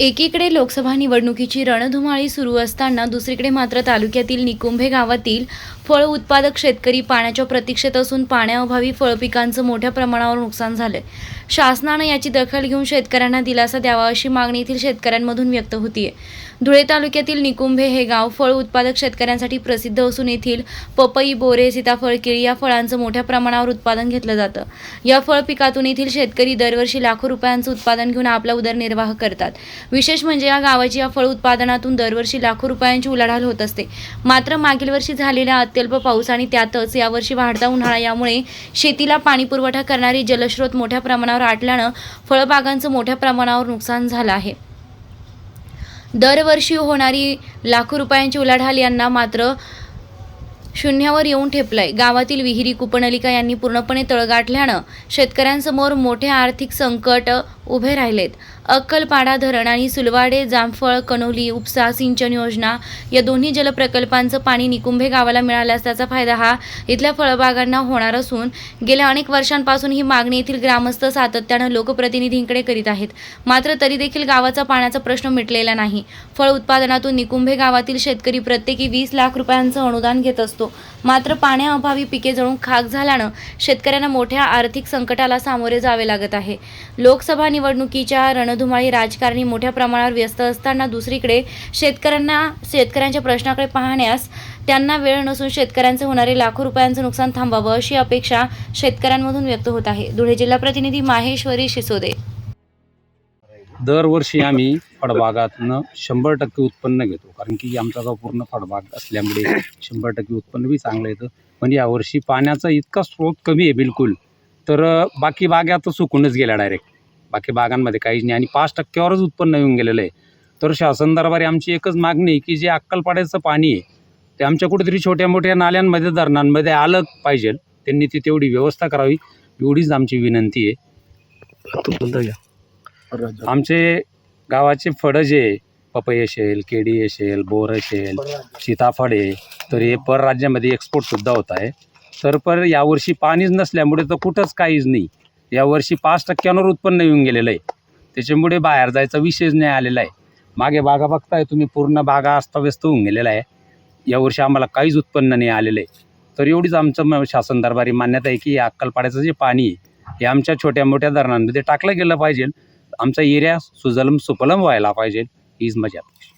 एकीकडे लोकसभा निवडणुकीची रणधुमाळी सुरू असताना दुसरीकडे मात्र तालुक्यातील निकुंभे गावातील फळ उत्पादक शेतकरी पाण्याच्या प्रतीक्षेत असून पाण्याअभावी फळपिकांचं मोठ्या प्रमाणावर नुकसान झालंय. शासनानं याची दखल घेऊन शेतकऱ्यांना दिलासा द्यावा अशी मागणी येथील शेतकऱ्यांमधून व्यक्त होतीये. धुळे तालुक्यातील निकुंभे हे गाव फळ उत्पादक शेतकऱ्यांसाठी प्रसिद्ध असून येथील पपई बोरे सीताफळ केळी या फळांचं मोठ्या प्रमाणावर उत्पादन घेतलं जातं. या फळ पिकातून येथील शेतकरी दरवर्षी लाखो रुपयांचं उत्पादन घेऊन आपला उदरनिर्वाह करतात. विशेष म्हणजे या गावाची या फळ उत्पादनातून दरवर्षी लाखो रुपयांची उलाढाल होत असते. मात्र मागील वर्षी झालेला अत्यल्प पाऊस आणि त्यातच यावर्षी वाढता उन्हाळा यामुळे शेतीला पाणी पुरवठा करणारी जलस्रोत मोठ्या प्रमाणावर आटल्यानं फळबागांचं मोठ्या प्रमाणावर नुकसान झालं आहे. दरवर्षी होणारी लाखो रुपयांची उलाढाल यांना मात्र शून्यावर येऊन ठेपलंय. गावातील विहिरी कुपनलिका यांनी पूर्णपणे तळगाठल्यानं शेतकऱ्यांसमोर मोठे आर्थिक संकट उभे राहिलेत. अक्कलपाडा धरण आणि सुलवाडे जामफळ कनोली उपसा सिंचन योजना या दोन्ही जलप्रकल्पांचं पाणी निकुंभे गावाला मिळाल्यास त्याचा फायदा हा इथल्या फळबागांना होणार असून गेल्या अनेक वर्षांपासून ही मागणी येथील ग्रामस्थ सातत्यानं लोकप्रतिनिधींकडे करीत आहेत. मात्र तरी देखील गावाचा पाण्याचा प्रश्न मिटलेला नाही. फळ उत्पादनातून निकुंभे गावातील शेतकरी प्रत्येकी वीस लाख रुपयांचं अनुदान घेत असतो. मात्र पाण्याअभावी पिके जळून खाक झाल्यानं शेतकऱ्यांना मोठ्या आर्थिक संकटाला सामोरे जावे लागत आहे. लोकसभा निवडणुकीच्या रणधुमाळी राजकारणी मोठ्या प्रमाणावर व्यस्त असताना दुसरीकडे शेतकऱ्यांना शेतकऱ्यांच्या प्रश्नाकडे पाहण्यास त्यांना वेळ नसून शेतकऱ्यांचे होणारे लाखो रुपयांचं नुकसान थांबावं अशी अपेक्षा शेतकऱ्यांमधून व्यक्त होत आहे. धुळे जिल्हा प्रतिनिधी माहेश्वरी शिसोदे. दरवर्षी आम्ही फळबागातनं शंभर टक्के उत्पन्न घेतो. कारण की आमचा गाव पूर्ण फळबाग असल्यामुळे शंभर टक्के उत्पन्न बी चांगलं येतं. पण यावर्षी पाण्याचा इतका स्रोत कमी आहे बिलकुल. तर बाकी बागा तर सुकूनच गेल्या डायरेक्ट बाकी बागांमध्ये काहीच नाही. आणि पाच टक्क्यावरच उत्पन्न येऊन गेलेलं आहे. तर शासन दरबारी आमची एकच मागणी आहे की जे अक्कलपाड्याचं पाणी आहे ते आमच्या कुठेतरी छोट्या मोठ्या नाल्यांमध्ये धरणांमध्ये आलं पाहिजे. त्यांनी ती तेवढी व्यवस्था करावी. एवढीच आमची विनंती आहे. आमचे गावाचे फळं जे आहे, पपई असेल केळी असेल बोर असेल सीताफळ आहे. तर हे परराज्यामध्ये एक्सपोर्टसुद्धा होत आहे. तर पर यावर्षी पाणीच नसल्यामुळे तर कुठंच काहीच नाही. यावर्षी पाच टक्क्यांवर उत्पन्न येऊन गेलेलं आहे. त्याच्यामुळे बाहेर जायचा विषयच नाही आलेला आहे. मागे बागा बघताय तुम्ही पूर्ण बागा अस्ताव्यस्त होऊन गेलेला आहे. यावर्षी आम्हाला काहीच उत्पन्न नाही आलेलं आहे. तर एवढीच आमचं म- शासन दरबारी मान्यता आहे की अक्कलपाड्याचं जे पाणी आहे हे आमच्या छोट्या मोठ्या धरणांमध्ये टाकलं गेलं पाहिजे. आमचा एरिया सुजलम सुफलम व्हायला पाहिजे. हीच माझी अपेक्षा